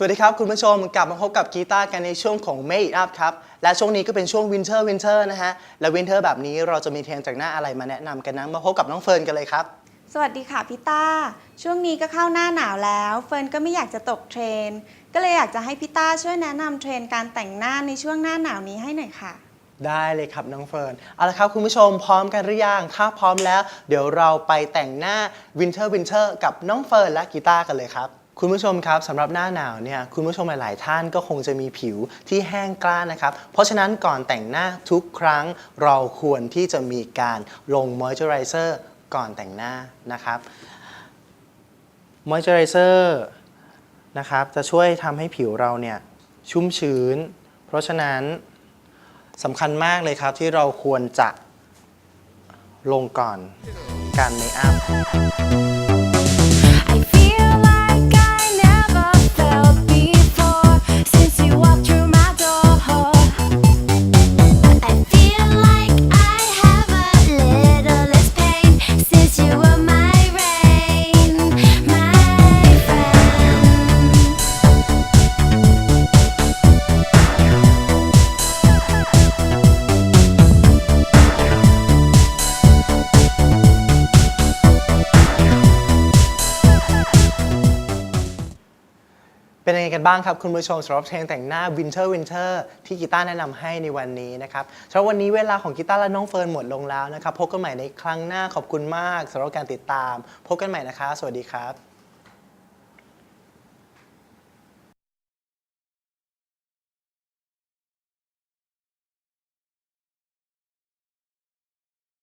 สวัสดีครับ คุณผู้ชมกลับมาพบกับกีตาร์กันในช่วงของ Make It Up ครับ และช่วงนี้ก็เป็นช่วง Winter Winter นะฮะ และวินเทอร์แบบนี้เราจะมีเทรนด์จากหน้าอะไรมาแนะนำกันนะมาพบกับน้องเฟิร์นกันเลยครับ สวัสดีค่ะพี่ต้า ช่วงนี้ก็เข้าหน้าหนาวแล้ว เฟิร์นก็ไม่อยากจะตกเทรนด์ก็เลยอยากจะให้พี่ต้าช่วยแนะนำเทรนด์การแต่งหน้าในช่วงหน้าหนาวนี้ให้หน่อยค่ะ ได้เลยครับน้องเฟิร์นเอาละครับคุณผู้ชมพร้อมกันหรือยังถ้าพร้อมแล้ว เดี๋ยวเราไปแต่งหน้า Winter Winter กับน้องเฟิร์นและกีตาร์กันเลยครับ คุณผู้ชมครับสำหรับหน้าหนาวเนี่ยคุณผู้ชมหลาย ๆ ท่านก็คงจะมีผิวที่แห้งกร้านนะครับ เพราะฉะนั้นก่อนแต่งหน้าทุกครั้งเราควรที่จะมีการลงมอยเจอไรเซอร์ก่อนแต่งหน้านะครับมอยเจอไรเซอร์นะครับจะช่วยทำให้ผิวเราเนี่ยชุ่มชื้น เพราะฉะนั้นสำคัญมากเลยครับที่เราควรจะลงก่อนการเมคอัพ เป็นยังไงกันบ้างครับ คุณผู้ชมสำหรับเพลงแต่งหน้า Winter Winter ที่กีตาร์แนะนำให้ในวันนี้นะครับสำหรับวันนี้เวลาของกีตาร์และน้องเฟิร์นหมดลงแล้วนะครับ พบกันใหม่ในครั้งหน้าขอบคุณมากสำหรับการติดตาม พบกันใหม่นะคะ สวัสดีครับ